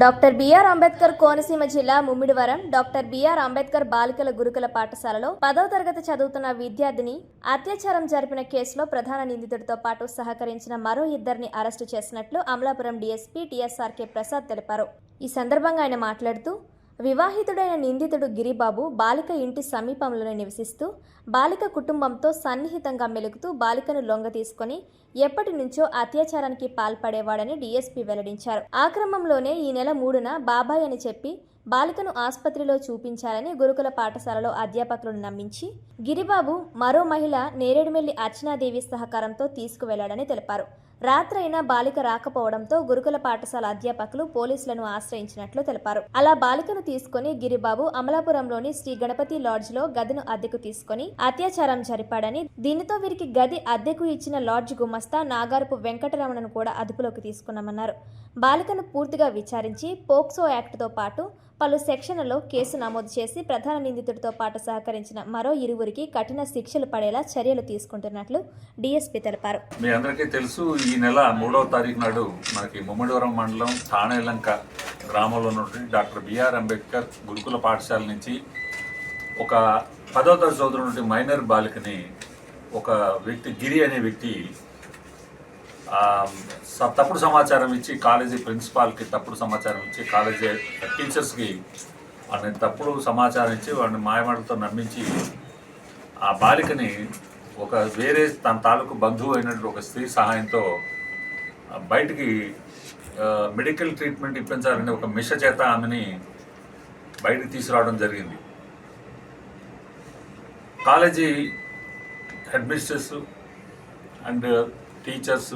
Doctor BR Ambedkar Konaseema జిల్లా Mummidivaram doctor BR Ambedkar బాలికల గురుకుల పాఠశాలలో పదవ తరగతి చదువుతున్న విద్యార్థిని అత్యాచారం జరిపిన కేసులో ప్రధాన నిందితుడితో పాటు సహకరించిన మరో ఇద్దరిని అరెస్టు చేసినట్లు అమలాపురం డీఎస్పీ టీఎస్ఆర్కే ప్రసాద్ తెలిపారు. ఈ సందర్భంగా ఆయన మాట్లాడుతూ వివాహితుడైన నిందితుడు గిరిబాబు బాలిక ఇంటి సమీపంలోనే నివసిస్తూ బాలిక కుటుంబంతో సన్నిహితంగా మెలుగుతూ బాలికను లొంగ తీసుకొని ఎప్పటి నుంచో అత్యాచారానికి పాల్పడేవాడని డీఎస్పీ వెల్లడించారు. ఆ క్రమంలోనే ఈ నెల మూడున బాబాయ్ అని చెప్పి బాలికను ఆసుపత్రిలో చూపించాలని గురుకుల పాఠశాలలో అధ్యాపకులను నమ్మించి గిరిబాబు మరో మహిళ నేరేడుమెల్లి అర్చనాదేవి సహకారంతో తీసుకువెళ్ళాడని తెలిపారు. రాత్రైనా బాలిక రాకపోవడంతో గురుకుల పాఠశాల అధ్యాపకులు పోలీసులను ఆశ్రయించినట్లు తెలిపారు. అలా బాలికను తీసుకుని గిరిబాబు అమలాపురంలోని శ్రీ గణపతి లాడ్జ్లో గదిను అద్దెకు తీసుకుని అత్యాచారం జరిపాడని దీనితో వీరికి గది అద్దెకు ఇచ్చిన లాడ్జ్ గుమస్తా నాగారపు వెంకటరమణను కూడా అదుపులోకి తీసుకున్నామన్నారు. బాలికను పూర్తిగా విచారించి పోక్సో యాక్ట్తో పాటు పలు సెక్షన్లలో కేసు నమోదు చేసి ప్రధాన నిందితుడితో పాటు సహకరించిన మరో ఇరువురికి కఠిన శిక్షలు పడేలా చర్యలు తీసుకుంటున్నట్లు డీఎస్పీ తెలిపారు. మీ అందరికీ తెలుసు ఈ ఈ నెల మూడవ తారీఖు నాడు మనకి ముమ్మడివరం మండలం తాణేలంక గ్రామంలో ఉన్నటువంటి డాక్టర్ బిఆర్ అంబేద్కర్ గురుకుల పాఠశాల నుంచి ఒక పదో తరగతి చదువుతున్నటువంటి మైనర్ బాలికని ఒక వ్యక్తి గిరి అనే వ్యక్తి స- తప్పుడు సమాచారం ఇచ్చి కాలేజీ ప్రిన్సిపాల్కి తప్పుడు సమాచారం ఇచ్చి కాలేజీ టీచర్స్కి వాళ్ళని తప్పుడు సమాచారం ఇచ్చి వాడిని మాయమాటలతో నమ్మించి ఆ బాలికని ఒక వేరే తన తాలూకు బంధువు అయినటువంటి ఒక స్త్రీ సహాయంతో బయటికి మెడికల్ ట్రీట్మెంట్ ఇప్పించాలని ఒక మిష చేత ఆమెని బయటికి తీసుకురావడం జరిగింది. కాలేజీ అడ్మినిస్ట్రేటర్స్ అండ్ టీచర్స్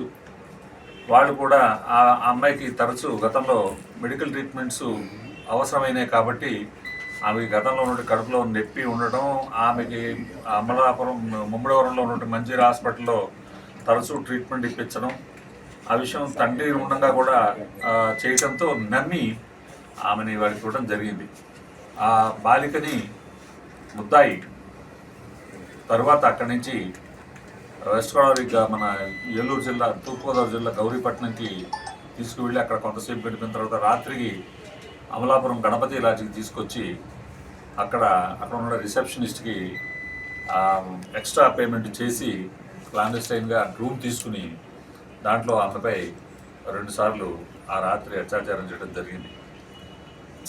వాళ్ళు కూడా ఆ ఆ అమ్మాయికి తరచూ గతంలో మెడికల్ ట్రీట్మెంట్స్ అవసరమైనాయి కాబట్టి ఆమెకి గతంలో ఉన్నట్టు కడుపులో నొప్పి ఉండడం ఆమెకి అమలాపురం ముమ్మడివరంలో ఉన్నట్టు మంజీరా హాస్పిటల్లో తరచూ ట్రీట్మెంట్ ఇప్పించడం ఆ విషయం తండ్రి ఉండగా కూడా చేయటంతో నమ్మి ఆమెని వారికి చూడటం జరిగింది. ఆ బాలికని ముద్దాయి తర్వాత అక్కడి నుంచి వెస్ట్ గోదావరి మన ఏలూరు జిల్లా తూర్పుగోదావరి జిల్లా గౌరీపట్నంకి తీసుకువెళ్ళి అక్కడ కొంతసేపు గడిపిన తర్వాత రాత్రికి అమలాపురం గణపతి లాడ్జికి తీసుకొచ్చి అక్కడ అక్కడ ఉన్న రిసెప్షనిస్ట్కి ఎక్స్ట్రా పేమెంట్ చేసి క్లాండస్టైన్గా రూమ్ తీసుకుని దాంట్లో ఆమెపై రెండుసార్లు ఆ రాత్రి అత్యాచారం చేయడం జరిగింది.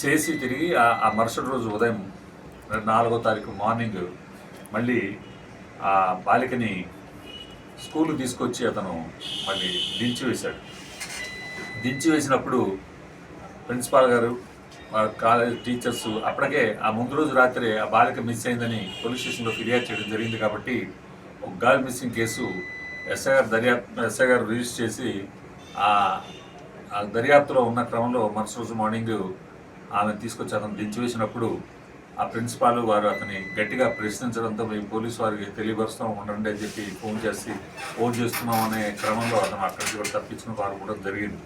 చేసి తిరిగి ఆ- మరుసటి రోజు ఉదయం నాలుగో తారీఖు మార్నింగ్ మళ్ళీ ఆ బాలికని స్కూల్ తీసుకొచ్చి అతను మళ్ళీ దించి వేశాడు దించి వేసినప్పుడు ప్రిన్సిపాల్ గారు కాలేజ్ టీచర్స్ అప్పటికే ఆ ముందు రోజు రాత్రి ఆ బాలిక మిస్ అయిందని పోలీస్ స్టేషన్లో ఫిర్యాదు చేయడం జరిగింది కాబట్టి ఒక గర్ల్ మిస్సింగ్ కేసు ఎస్ఐ గారు దర్యాప్తు ఎస్ఐ గారు రిజిస్టర్ చేసి ఆ దర్యాప్తులో ఉన్న క్రమంలో మరుసటి రోజు మార్నింగ్ ఆమె తీసుకొచ్చి అతను దించి వేసినప్పుడు ఆ ప్రిన్సిపాల్ వారు అతని గట్టిగా ప్రశ్నించడంతో మేము పోలీసు వారికి తెలియపరుస్తాం ఉండండి అని చెప్పి ఫోన్ చేసి ఫోన్ చేస్తున్నాం అనే క్రమంలో అతను అక్కడికి కూడా తప్పించుకుని వారు కూడా జరిగింది.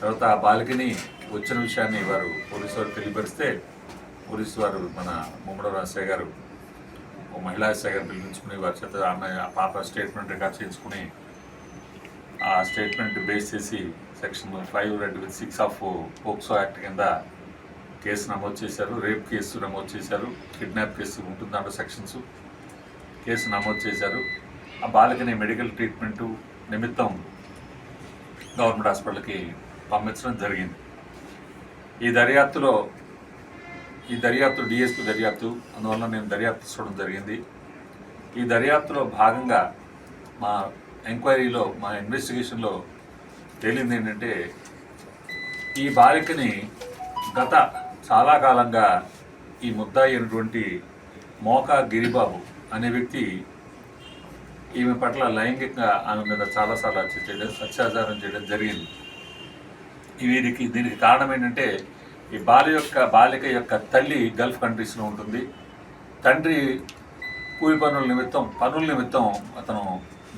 తర్వాత ఆ బాలికని వచ్చిన విషయాన్ని వారు పోలీసు వారు తెలియపరిస్తే పోలీసు వారు మన ముమ్మడ రాజశేఖర్ గారు ఓ మహిళా ఎస్ఐ గారు పిలిపించుకుని వారి చేత ఆమె ఆ పాప స్టేట్మెంట్ రికార్డ్ చేయించుకుని ఆ స్టేట్మెంట్ బేస్ చేసి section five read with six of POCSO act కింద కేసు నమోదు చేశారు. రేప్ కేసు నమోదు చేశారు. కిడ్నాప్ కేసు ఉంటుంది దాంట్లో సెక్షన్స్. కేసు నమోదు చేశారు. ఆ బాలికని మెడికల్ ట్రీట్మెంటు నిమిత్తం గవర్నమెంట్ హాస్పిటల్కి పంపించడం జరిగింది. ఈ దర్యాప్తులో ఈ దర్యాప్తు డిఎస్పీ దర్యాప్తు అందువల్ల నేను దర్యాప్తు చూడడం జరిగింది. ఈ దర్యాప్తులో భాగంగా మా ఎంక్వైరీలో మా ఇన్వెస్టిగేషన్లో తేలింది ఏంటంటే ఈ బాలికని గత చాలా కాలంగా ఈ ముద్దాయి అయినటువంటి మోకా గిరిబాబు అనే వ్యక్తి ఈమె పట్ల లైంగికంగా ఆమె మీద చాలాసార్లు చేయడం అత్యాచారం చేయడం జరిగింది. వీరికి దీనికి కారణం ఏంటంటే ఈ బాల యొక్క బాలిక యొక్క తల్లి గల్ఫ్ కంట్రీస్లో ఉంటుంది. తండ్రి కూలి పనుల నిమిత్తం పనుల నిమిత్తం అతను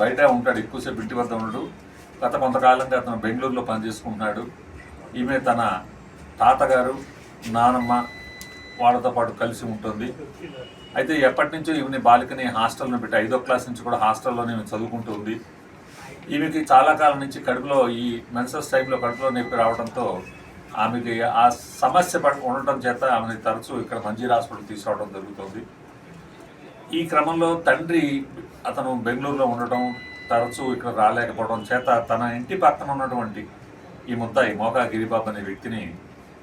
బయట ఉంటాడు ఎక్కువసేపు ఇంటి వద్ద ఉన్నాడు గత కొంతకాలంగా అతను బెంగళూరులో పనిచేసుకుంటున్నాడు. ఈమె తన తాతగారు నానమ్మ వాళ్ళతో పాటు కలిసి ఉంటుంది. అయితే ఎప్పటి నుంచో ఈమెని బాలికని హాస్టల్లో పెట్టి ఐదో క్లాస్ నుంచి కూడా హాస్టల్లోనే చదువుకుంటుంది ఈమెకి చాలా కాలం నుంచి కడుపులో ఈ మెన్సస్ టైంలో కడుపులో నొప్పి రావడంతో ఆమెకి ఆ సమస్య పట్ల ఉండటం చేత ఆమెని తరచూ ఇక్కడ మంజీర్ హాస్పిటల్ తీసుకురావడం జరుగుతుంది. ఈ క్రమంలో తండ్రి అతను బెంగళూరులో ఉండటం తరచూ ఇక్కడ రాలేకపోవడం చేత తన ఇంటి పక్కన ఉన్నటువంటి ఈ ముద్దాయి మోకా గిరిబాబు అనే వ్యక్తిని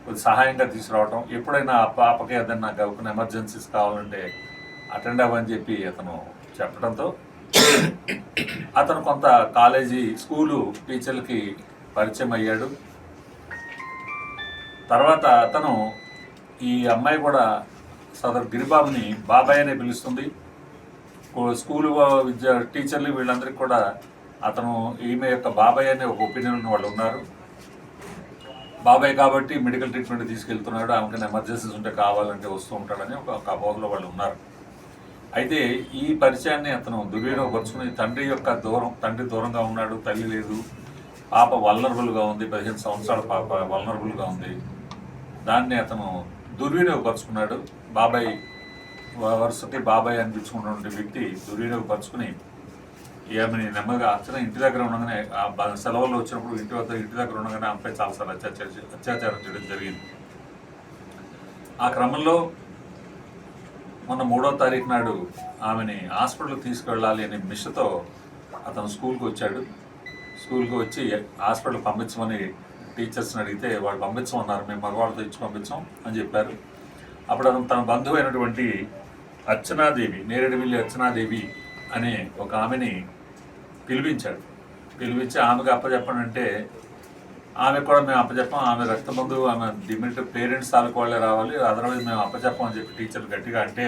కొద్ది సహాయంగా తీసుకురావటం ఎప్పుడైనా ఆ పాపకి ఏదైనా గౌకున్న ఎమర్జెన్సీస్ కావాలంటే అటెండ్ అవ్వని చెప్పి అతను చెప్పడంతో అతను కొంత కాలేజీ స్కూలు టీచర్లకి పరిచయం అయ్యాడు. తర్వాత అతను ఈ అమ్మాయి కూడా సదరు గిరిబాబుని బాబాయ్ అనే పిలుస్తుంది. స్కూలు వా- విద్యా టీచర్లు వీళ్ళందరికీ కూడా అతను ఈమె యొక్క బాబాయ్ అనే ఒక ఒపీనియన్ వాళ్ళు ఉన్నారు. బాబాయ్ కాబట్టి మెడికల్ ట్రీట్మెంట్ తీసుకెళ్తున్నాడు. ఆమెకి ఎమర్జెన్సీస్ ఉంటే కావాలంటే వస్తూ ఉంటాడని ఒక ఒక అపోహలో వాళ్ళు ఉన్నారు. అయితే ఈ పరిచయాన్ని అతను దుర్వినియోగపరుచుకుని తండ్రి యొక్క దూరం తండ్రి దూరంగా ఉన్నాడు తల్లి లేదు. పాప వల్నరబుల్గా ఉంది పదిహేను సంవత్సరాల పాప వల్నరబుల్గా ఉంది. దాన్ని అతను దుర్వినియోగపరుచుకున్నాడు బాబాయ్ వ- వరుసకి బాబాయ్ అనిపించుకున్నటువంటి వ్యక్తి దుర్వినియోగపరుచుకుని ఆమెని నెమ్మదిగా అతను ఇంటి దగ్గర ఉండగానే సెలవుల్లో వచ్చినప్పుడు ఇంటి వద్ద ఇంటి దగ్గర ఉండగానే ఆమెపై చాలాసార్లు అత్యాచారం అత్యాచారం చేయడం జరిగింది. ఆ క్రమంలో మొన్న మూడో తారీఖు నాడు ఆమెని హాస్పిటల్కి తీసుకెళ్ళాలి అనే మిషతో అతను స్కూల్కి వచ్చాడు. స్కూల్కి వచ్చి హాస్పిటల్ పంపించమని టీచర్స్ని అడిగితే వాళ్ళు పంపించమన్నారు మేము మగవాళ్ళతో ఇచ్చి పంపించాం అని చెప్పారు. అప్పుడు అతను తన బంధువు అయినటువంటి అర్చనాదేవి నేరేడుమిల్లి అర్చనాదేవి అనే ఒక ఆమెని పిలిపించాడు. పిలిపించి ఆమెకు అప్పచెప్పనంటే ఆమె కూడా మేము అప్పచెప్పాం ఆమె రక్త బంధువు ఆమె డిమిట్ పేరెంట్స్ తాలూకు వాళ్ళే రావాలి. అదర్వైజ్ మేము అప్పచెప్పం అని చెప్పి టీచర్ గట్టిగా అంటే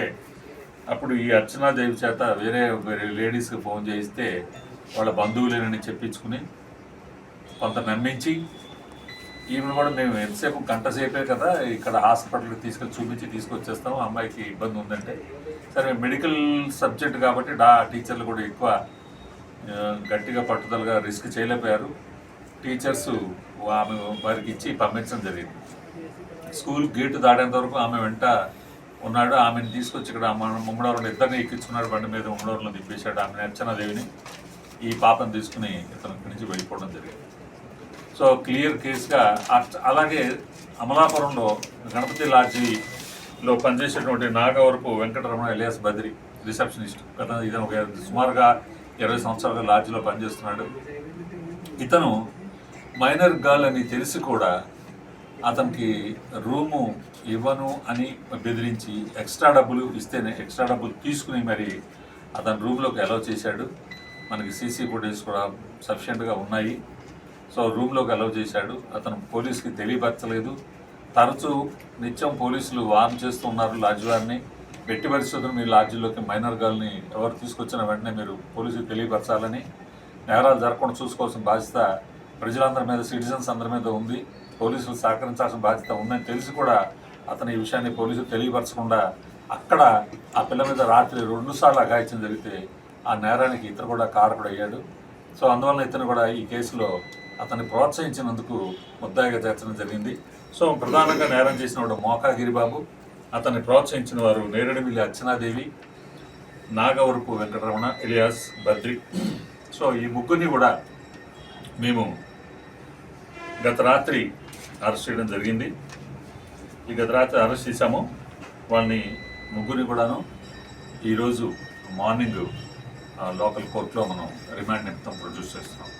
అప్పుడు ఈ అర్చనాదేవి చేత వేరే వేరే లేడీస్కి ఫోన్ చేయిస్తే వాళ్ళ బంధువులేనని చెప్పించుకుని కొంత నమ్మించి ఈమెను కూడా మేము ఎంతసేపు గంట సేపే కదా ఇక్కడ హాస్పిటల్కి తీసుకెళ్ళి చూపించి తీసుకొచ్చేస్తాం. అమ్మాయికి ఇబ్బంది ఉందంటే సరే మెడికల్ సబ్జెక్ట్ కాబట్టి డా టీచర్లు కూడా ఎక్కువ గట్టిగా పట్టుదలగా రిస్క్ చేయలేకపోయారు. టీచర్స్ ఆమె వారికి ఇచ్చి పంపించడం జరిగింది. స్కూల్ గేటు దాటేంత వరకు ఆమె వెంట ఉన్నాడు. ఆమెను తీసుకొచ్చి ఇక్కడ ముమ్మడవరంలో ఇద్దరిని ఎక్కించుకున్నాడు బండి మీద ముమ్మడవరంలో దింపేశాడు ఆమె అర్చనాదేవిని. ఈ పాపను తీసుకుని ఇతను ఇక్కడి నుంచి వెళ్ళిపోవడం జరిగింది. సో క్లియర్ కేసుగా అలాగే అమలాపురంలో గణపతి లాడ్జిలో పనిచేసేటువంటి నాగవరపు వెంకటరమణ ఎలియాస్ బద్రి రిసెప్షనిస్ట్. గత ఇతను ఒక సుమారుగా ఇరవై సంవత్సరాలుగా లాడ్జీలో పనిచేస్తున్నాడు. ఇతను మైనర్ గర్ల్ అని తెలిసి కూడా అతనికి రూము ఇవ్వను అని బెదిరించి ఎక్స్ట్రా డబ్బులు ఇస్తేనే ఎక్స్ట్రా డబ్బులు తీసుకుని మరి అతను రూమ్లోకి అలౌ చేశాడు. మనకి సీసీ ఫుటేజ్ కూడా సఫిషియెంట్గా ఉన్నాయి. సో రూమ్లోకి అలౌ చేశాడు. అతను పోలీస్కి తెలియపరచలేదు. తరచూ నిత్యం పోలీసులు వార్న్ చేస్తున్నారు లాడ్జ్ వారిని పెట్టి పరిశోధన మీ లాడ్జిలోకి మైనర్ గర్ల్ని ఎవరు తీసుకొచ్చిన వెంటనే మీరు పోలీసుకి తెలియపరచాలని నేరాలు జరగకుండా చూసుకోవాల్సిన బాధ్యత ప్రజలందరి మీద సిటిజన్స్ అందరి మీద ఉంది. పోలీసులు సహకరించాల్సిన బాధ్యత ఉందని తెలిసి కూడా అతను ఈ విషయాన్ని పోలీసులు తెలియపరచకుండా అక్కడ ఆ పిల్ల మీద రాత్రి రెండుసార్లు అఘాయిత్యం జరిగితే ఆ నేరానికి ఇతను కూడా కారకుడయ్యాడు. సో అందువలన ఇతను కూడా ఈ కేసులో అతన్ని ప్రోత్సహించినందుకు ముద్దాయిగా చేర్చడం జరిగింది. సో ప్రధానంగా నేరం చేసిన వాడు మోకా గిరిబాబు అతన్ని ప్రోత్సహించిన వారు నేరడిమిల్లి అర్చనాదేవి నాగవరపు వెంకటరమణ ఇలియాస్ బద్రి. సో ఈ ముగ్గురిని కూడా మేము గత రాత్రి అరెస్ట్ చేయడం జరిగింది. ఈ గత రాత్రి అరెస్ట్ చేశాము. వాళ్ళని ముగ్గురిని కూడాను ఈరోజు మార్నింగ్ ఆ, లోకల్ కోర్టులో మనం రిమాండ్ నిమిత్తం ప్రొడ్యూస్ చేస్తున్నాం.